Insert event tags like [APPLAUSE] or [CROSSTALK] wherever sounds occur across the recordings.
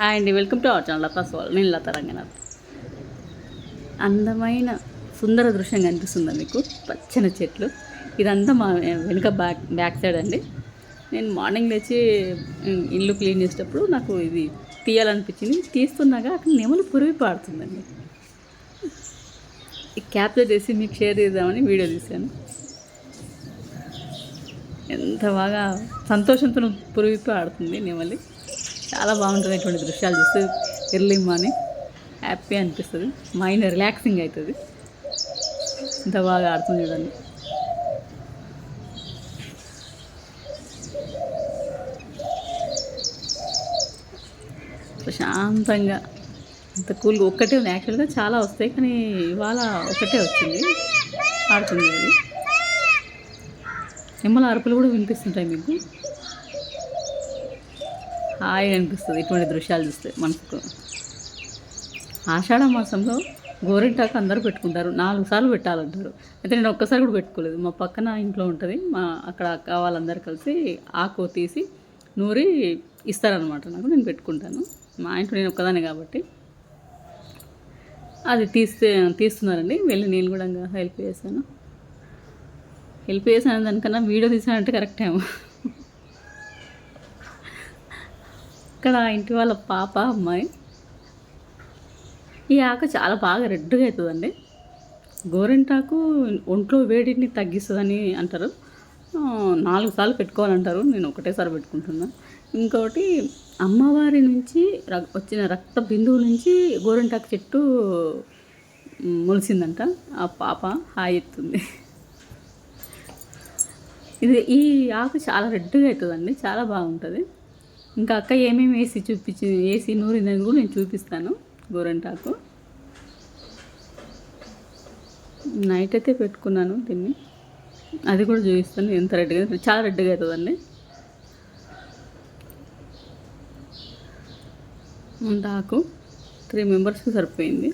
Hi అండి welcome to our channel Latha soul. నేను లతా రంగనాథ్. అందమైన సుందర దృశ్యం కనిపిస్తుందా మీకు? పచ్చని చెట్లు. ఇదంతా మా వెనుక బ్యాక్ బ్యాక్ సైడ్ అండి. నేను మార్నింగ్ లేచి ఇల్లు క్లీన్ చేసేటప్పుడు నాకు ఇది తీయాలనిపించింది. తీస్తున్నాగా అక్కడ నెమలు పురుగు పాడుతుందండి ఈ క్యాప్చర్ చేసి మీకు షేర్ చేద్దామని వీడియో తీశాను. ఎంత బాగా సంతోషంతో పురుగు ఆడుతుంది నెమలి. చాలా బాగుంటుంది ఇటువంటి దృశ్యాలు చూస్తే ఎర్లీ మార్నింగ్ హ్యాపీ అనిపిస్తుంది. మైండ్ రిలాక్సింగ్ అవుతుంది. ఇంత బాగా ఆడుతుంది చూడండి. ప్రశాంతంగా అంత కూల్గా ఒక్కటే ఉంది. యాక్చువల్గా చాలా వస్తాయి కానీ ఇవాళ ఒకటే వచ్చింది. ఆడుతుంది అది. నిమ్మల అరుపులు కూడా వినిపిస్తుంటాయి మీకు. హాయిగా అనిపిస్తుంది ఇటువంటి దృశ్యాలు చూస్తే మనకు ఆషాఢ మాసంలో గోరింటాకు అందరూ పెట్టుకుంటారు. నాలుగు సార్లు పెట్టాలంటారు. అయితే నేను ఒక్కసారి కూడా పెట్టుకోలేదు. మా పక్కన ఇంట్లో ఉంటుంది. మా అక్కడ అక్క వాళ్ళందరూ కలిసి ఆకు తీసి నూరి ఇస్తారనమాట నాకు నేను పెట్టుకుంటాను. మా ఇంట్లో నేను ఒక్కదాన్ని కాబట్టి. అది తీస్తే తీస్తున్నారండి. వెళ్ళి నేను కూడా హెల్ప్ చేశాను. హెల్ప్ చేశాను. దానికన్నా వీడియో తీసానంటే కరెక్ట్ ఏమో. ఇక్కడ ఇంటి వాళ్ళ పాప అమ్మాయి. ఈ ఆకు చాలా బాగా రెడ్గా అవుతుందండి. గోరింటాకు ఒంట్లో వేడిని తగ్గిస్తుందని అంటారు. నాలుగు సార్లు పెట్టుకోవాలంటారు. నేను ఒకటేసారి పెట్టుకుంటున్నా. ఇంకొకటి అమ్మవారి నుంచి వచ్చిన రక్త బిందువు నుంచి గోరింటాకు చెట్టు మొలిసిందంట. ఆ పాప హాయి ఎత్తుంది. ఇది ఈ ఆకు చాలా రెడ్గా అవుతుందండి. చాలా బాగుంటుంది. ఇంకా అక్క ఏమేమి వేసి చూపించి వేసి నూరిందని కూడా నేను చూపిస్తాను గోరంటాకు. నైట్ అయితే పెట్టుకున్నాను దీన్ని. అది కూడా చూపిస్తాను. ఎంత రెడ్గా చాలా రెడ్గా అవుతుందండి. అంత ఆకు త్రీ మెంబర్స్కి సరిపోయింది.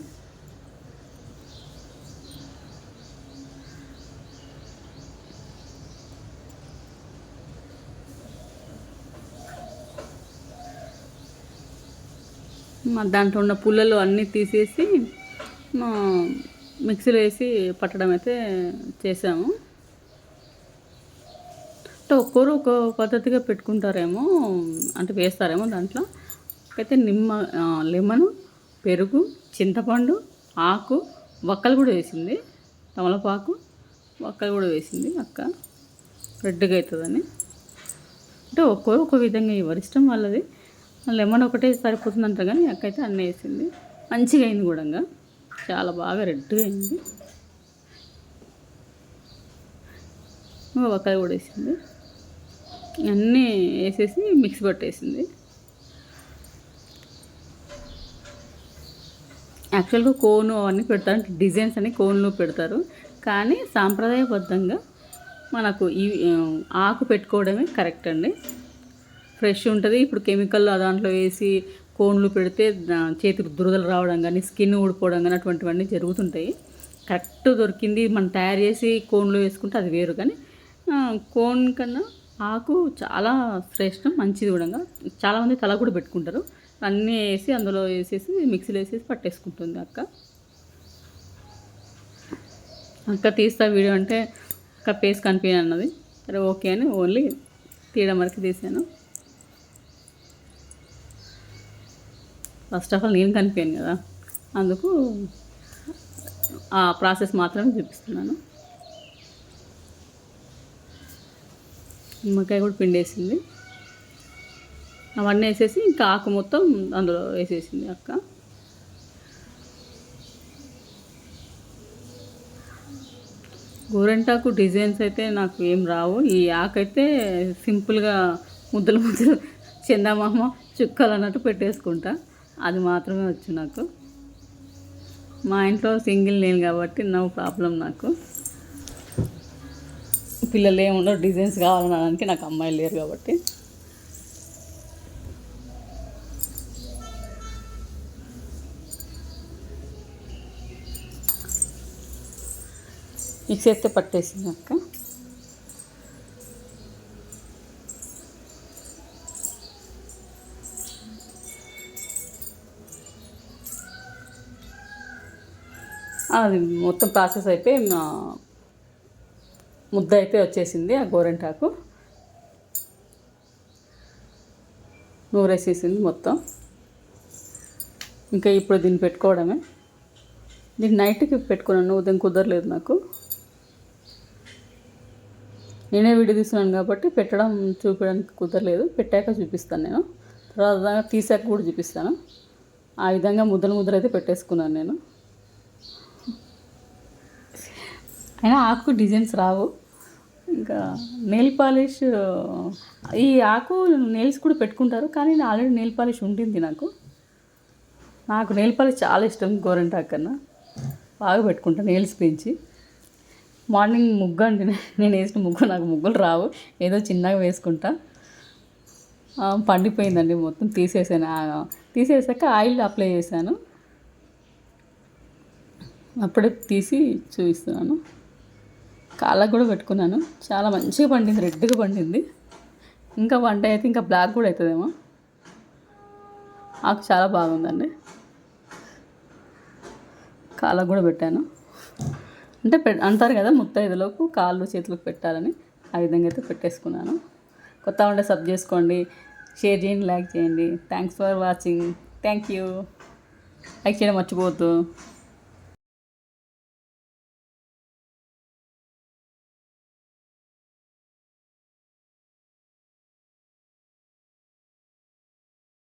దాంట్లో ఉన్న పుల్లలు అన్నీ తీసేసి మా మిక్సీలో వేసి పట్టడం అయితే చేసాము అంటే ఒక్కొరు ఒక పద్ధతిగా పెట్టుకుంటారేమో అంటే వేస్తారేమో దాంట్లో. అయితే నిమ్మ లెమన్ పెరుగు చింతపండు ఆకు వక్కలు కూడా వేసింది. తమలపాకు వక్కలు కూడా వేసింది అక్క. రెడ్గా అవుతుందని. అంటే ఒక్కొరు ఒక విధంగా ఎవరిష్టం వాళ్ళది. లెమన్ ఒకటే అంటారు కానీ అక్కయితే అన్నీ వేసింది. మంచిగా అయింది కూడా చాలా బాగా రెడ్గా అయింది. ఒక్కలు కూడా వేసింది. అన్నీ వేసేసి మిక్స్ పట్టేసింది యాక్చువల్గా కోను అవన్నీ పెడతారు. అంటే డిజైన్స్ అని కోన్లు పెడతారు. కానీ సాంప్రదాయబద్ధంగా మనకు ఈ ఆకు పెట్టుకోవడమే కరెక్ట్ అండి. ఫ్రెష్ ఉంటుంది. ఇప్పుడు కెమికల్ దాంట్లో వేసి కోన్లు పెడితే చేతికి దురదలు రావడం కానీ స్కిన్ ఊడిపోవడం కానీ అటువంటివన్నీ జరుగుతుంటాయి. కరెక్ట్ దొరికింది. మనం తయారు చేసి కోన్లు వేసుకుంటే అది వేరు. కానీ కోన్ కన్నా ఆకు చాలా శ్రేష్టం మంచిది కూడా. చాలామంది తల కూడా పెట్టుకుంటారు. అన్నీ వేసి అందులో వేసేసి మిక్సీలో వేసేసి పట్టేసుకుంటుంది అక్క. అక్క తీస్తా వీడియో అంటే అక్క పేస్ కనిపించన్నది సరే ఓకే అని ఓన్లీ తీయడం వరకు తీసాను. ఫస్ట్ ఆఫ్ ఆల్ నేను కనిపించాను కదా. అందుకు ఆ ప్రాసెస్ మాత్రమే చూపిస్తున్నాను. నిమ్మకాయ కూడా పిండేసింది. అవన్నీ వేసేసి ఇంకా ఆకు మొత్తం అందులో వేసేసింది అక్క. గోరెంటాకు డిజైన్స్ అయితే నాకు ఏం రావు. ఈ ఆకు అయితే సింపుల్గా ముద్దలు ముద్దలు [LAUGHS] చందమామ చుక్కలు అన్నట్టు పెట్టేసుకుంటా. అది మాత్రమే వచ్చు నాకు. మా ఇంట్లో సింగిల్ నేను కాబట్టి నో ప్రాబ్లం నాకు. పిల్లలు ఏముండవు డిజైన్స్ కావాలనడానికి నాకు అమ్మాయిలు లేరు కాబట్టి. మిక్స్ అయితే పట్టేసింది అక్క. అది మొత్తం ప్రాసెస్ అయిపోయి మా ముద్ద అయితే వచ్చేసింది ఆ గోరెంటాకు. నూరేసేసింది మొత్తం. ఇంకా ఇప్పుడు దీన్ని పెట్టుకోవడమే. దీన్ని నైట్కి పెట్టుకున్నాను ఉదయం కుదరలేదు నాకు. నేనే వీడియో తీస్తున్నాను కాబట్టి పెట్టడం చూపించడానికి కుదరలేదు. పెట్టాక చూపిస్తాను నేను. తర్వాత తీసాక కూడా చూపిస్తాను. ఆ విధంగా ముద్దలు ముద్దలు అయితే పెట్టేసుకున్నాను నేను. అయినా ఆకు డిజైన్స్ రావు. ఇంకా నెయిల్ పాలిష్ ఈ ఆకు నెయిల్స్ కూడా పెట్టుకుంటారు కానీ నేను ఆల్రెడీ నెయిల్ పాలిష్ ఉంటుంది నాకు. నాకు నెయిల్ పాలిష్ చాలా ఇష్టం గోరంటాకు కన్నా. బాగా పెట్టుకుంటాను నెయిల్స్ పెంచి. మార్నింగ్ ముగ్గు అండి నేను వేసిన ముగ్గు నాకు ముగ్గులు రావు. ఏదో చిన్నగా వేసుకుంటా. పండిపోయిందండి మొత్తం తీసేసాను. తీసేసాక ఆయిల్ అప్లై చేశాను. అప్పుడే తీసి చూపిస్తున్నాను. కాళ్ళకు కూడా పెట్టుకున్నాను. చాలా మంచిగా పండింది రెడ్గా పండింది. ఇంకా వంట అయితే ఇంకా బ్లాక్ కూడా అవుతుందేమో. ఆకు చాలా బాగుందండి. కాళ్ళకు కూడా పెట్టాను. అంటే పె అంటారు కదా ముత్తైదులకు కాళ్ళు చేతులకు పెట్టాలని. ఆ విధంగా అయితే పెట్టేసుకున్నాను. కొత్త ఉంటే సబ్ చేసుకోండి. షేర్ చేయండి లైక్ చేయండి. Thanks for watching thank you like చేయడం మర్చిపోవద్దు.